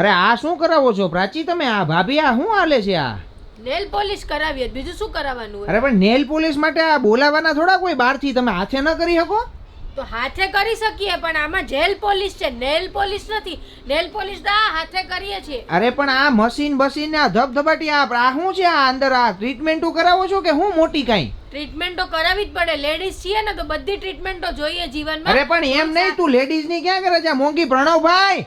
અરે આ શું કરાવો છો? પ્રાચી તમે? આ ભાભી આ શું હાલે છે આ? નેલ પોલિશ કરાવીએ. બીજું શું કરાવવાનું હોય? અરે પણ નેલ પોલિશ માટે આ બોલાવાના થોડા કોઈ બહારથી તમે હાથે ન કરી શકો? તો હાથે કરી શકીએ પણ આમાં જેલ પોલિશ છે. નેલ પોલિશ નથી. નેલ પોલિશ તો હાથે કરીએ છીએ. અરે પણ આ મશીન બસીન આ ધબધબાટી આ આ શું છે? આ અંદર આ ટ્રીટમેન્ટો કરાવો છો કે હું મોટી કાંઈ? ટ્રીટમેન્ટ કરાવી જ પડે. લેડીઝ છીએ ને તો બધી ટ્રીટમેન્ટો જોઈએ જીવનમાં. અરે પણ એમ નહીં તું લેડીઝની ક્યાં કરે છે? મોંઘી પ્રણવભાઈ!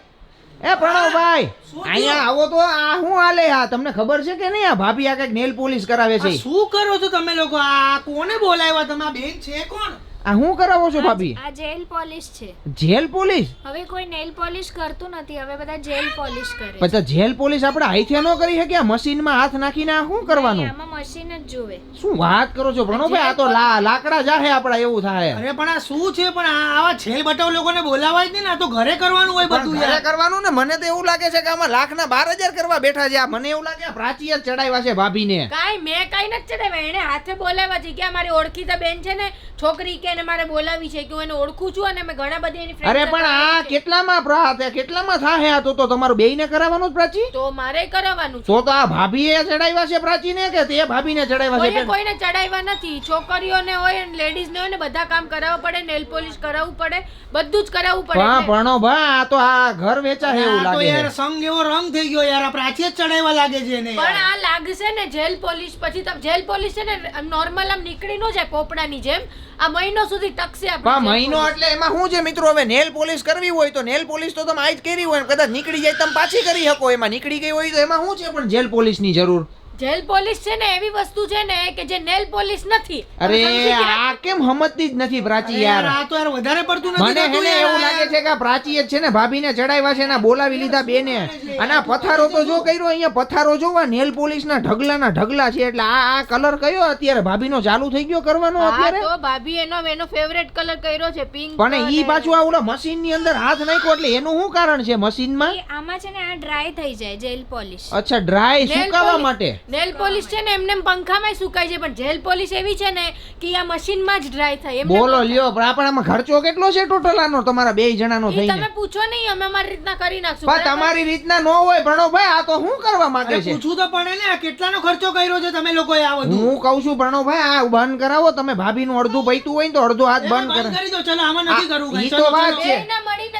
એ પ્રણવભાઈ અહીંયા આવો તો આ શું હાલે? આ તમને ખબર છે કે નહીં? આ ભાભી આ કંઈક નેલ પોલિશ કરાવે છે. શું કરો છો તમે લોકો? આ કોને બોલાવ્યા? તમે બેન છે કોણ? આ શું કરાવો છો ભાભી? આ જેલ પોલિશ છે. જેલ પોલિશ હવે કોઈ નેલ પોલિશ કરતું નથી હવે બધા જેલ પોલિશ કરે પછી જેલ પોલિશ આપણે હાથે ન કરી શકે આ મશીનમાં હાથ નાખીને આ શું કરવાનું? આમાં મશીન જ જોવે શું વાત કરો છો પ્રણવભાઈ આ તો લાકડા જાહે આપડા એવું થાય. અરે પણ આ શું છે? પણ આ આવા છેલ બટાવ લોકોને બોલાવાય જ નહીં ને આ તો ઘરે કરવાનું હોય બધું ઘરે કરવાનું ને મને તો એવું લાગે છે કે આમાં લાખના બાર હજાર કરવા બેઠા છે. આ મને એવું લાગે આ પ્રાચી જ ચડાવ્યા છે ભાભીને. કાંઈ મેં કઈ નથી ચડાવ્યા એને હાથે બોલાવ્યા છે કે મારી ઓળખીતા બેન છે ને છોકરી કે એને મારે બોલાવી છે કે હું એને ઓળખું છું અને મેં ઘણા બધી એની friend અરે સાથે પણ આ છે. કેટલામાં પ્રા- તે કેટલામાં થાહે આ તો? તો તમારું બેયને કરાવવાનું જ પ્રાચી? તો મારે કરાવવાનું છે. તો તો આ ભાભીએ ચડાવ્યા છે પ્રાચીને કે તે ભાભીને ચડાવ્યા છે કોઈને બેન? કોઈને ચડાવ્યા નથી. છોકરીઓને હોય લેડીઝને હોય ને બધા કામ કરાવવા પડે નેલ પોલિશ કરાવવું પડે બધું જ કરાવવું પડે હા એટલે. ભણો ભા આ તો આ ઘર વેચા છે એવું આ તો લાગે યાર છે. સંગ એવો રંગ થઈ ગયો યાર. આ પ્રાચી જ ચડાવવા લાગે છે એને પણ યાર. આ લાગશે ને જેલ પોલિશ પછી તમ જેલ પોલિશ છે ને નોર્મલ આમ નીકળી ન જાય પોપડાની જેમ. આ મહિનો સુધી ટકશે આપણે મહિનો એટલે એમાં શું છે મિત્રો? હવે નેલ પોલિશ કરવી હોય તો નેલ પોલિશ તો તમે આજ કરી હોય કદાચ નીકળી જાય તમે પાછી કરી શકો. એમાં નીકળી ગઈ હોય તો એમાં શું છે પણ જેલ પોલિશની જરૂર? જેલ પોલીસ છે ને એવી વસ્તુ છે ને કે જે નેલ પોલીસ નથી. અરે? આ કેમ હમતી જ નથી પ્રાચી યાર આ તો યાર વધારે પડતું નથી મને હેને એવું લાગે છે કે પ્રાચી જ છે ને ભાભીને ચડાવ્યા છે ને બોલાવી લીધા બેને. અને આ પથારો તો જો કર્યો અહીંયા પથારો જોવા નેલ પોલીસ ના ઢગલાના ઢગલા છે એટલે આ આ કલર કયો અત્યારે? ભાભીનો ચાલુ થઈ ગયો કરવાનો અત્યારે? તો ભાભી એનો એનો ફેવરેટ કલર કર્યો છે પિંક પણ ઈ પાછું આ ઓલા મશીનની અંદર હાથ નાખ્યો એટલે એનું શું કારણ છે મશીનમાં આમાં છે ને આ ડ્રાય થઈ જાય જેલ પોલિશ અચ્છા ડ્રાય સુકાવા માટે? નેલ પોલિશ છે ને એમને એમ પંખામાં સુકાય છે પણ જેલ પોલિશ એવી છે ને કે આ મશીનમાં જ ડ્રાય થાય. એમ બોલો લ્યો પણ આપણામાં ખર્ચો કેટલો છે ટોટલ આનો? તમારા બે જણાનો થઈને. તમે પૂછો નહીં અમે અમારી રીતના કરી નાખશું. પણ તમારી રીતના ન હોય પ્રણવભાઈ આ તો હું કરવા માંગે છે? પૂછું તો પડે ને આ કેટલાનો ખર્ચો કર્યો છે તમે લોકોએ આ બધું? હું કહું છું પ્રણવભાઈ આ બંધ કરાવો તમે ભાભીનું અડધું પૈતું હોય ને તો અડધો હાથ બંધ બંધ કરી દો ચલો આમાં નથી કરવું ઈ તો વાત છે.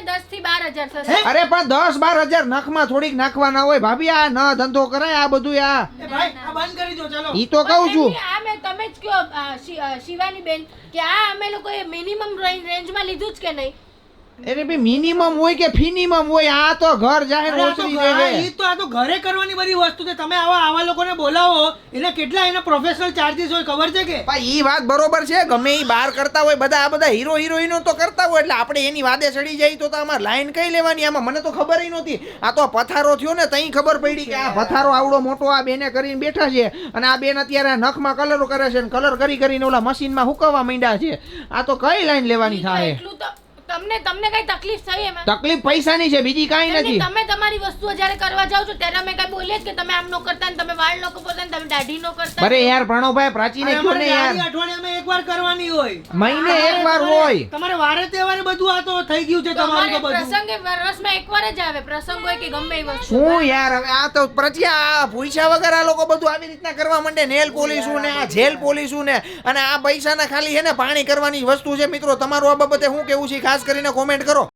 10 થી 12000 થશે અરે પણ દસ બાર હજાર નખમાં થોડીક નાખવાના હોય. ભાભી આ ન ધંધો કરાય આ બધું આ. એ ભાઈ આ બંધ કરી દો ચાલો. ઈ તો કઉ છું. આ મેં તમે જ કયો શિવાની બેન કે આ અમે લોકોએ મિનિમમ રેન્જમાં લીધું જ કે નહીં? એટલે બી મિનિમમ હોય કે ફિનિમમ હોય આ તો ઘર જાહેર ઓસરી ઘ- તો આ તો ઘરે કરવાની બધી વસ્તુ છે. તમે આવા આવા લોકોને બોલાવો એટલે કેટલા એના પ્રોફેશનલ ચાર્જીસ હોય ખબર છે કે? ભાઈ એ વાત બરોબર છે ગમે એ બહાર કરતા હોય બધા આ બધા હીરો હિરોઈનો તો કરતા હોય એટલે આપણે એની વાદે ચડી જાય તો તો અમારે લાઈન કઈ લેવાની? આમાં મને તો ખબર ય નહોતી. આ તો પથારો થયો ને તઈ ખબર પડી કે આ પથારો આવડો મોટો આ બેને કરીને બેઠા છે. અને આ બેન અત્યારે આ નખમાં કલરો કરે છે અને કલર કરી કરીને ઓલા મશીનમાં હુકવવા માંડ્યા છે. આ તો કઈ લાઈન લેવાની થાય એટલું તો તમને તમને કઈ તકલીફ થઈ એમાં? તકલીફ પૈસાની છે બીજી કાંઈ નથી. તમે તમારી વસ્તુઓ જ્યારે કરવા જાવ છો ત્યારે અમે કઈ બોલીએ કે તમે આમ નો કરતા ને તમે વાળ નો કપોતા ને તમે દાઢી નો કરતા અરે યાર પ્રણવભાઈ પ્રાચીને ને યાર દાઢી અઠવાડિયામાં એકવાર કરવાની હોય. મહિને એકવાર હોય. તમારે વારે તહેવારે બધું આ તો થઈ ગયું છે તમારું તો બધું. પ્રસંગે એકવાર જ આવે, પ્રસંગ હોય કે ગમે એ વસ્તુ. શું યાર, હવે આ તો આ પૂછ્યા વગર આ લોકો બધું આવી રીતના કરવા માંડે. નેલ પોલીસું ને, આ જેલ પોલીસું ને, અને આ પૈસાના ખાલી છે ને પાણી કરવાની વસ્તુ છે. મિત્રો, તમારું આ બાબતે શું કેવું છે ખાસ કરીને કોમેન્ટ કરો.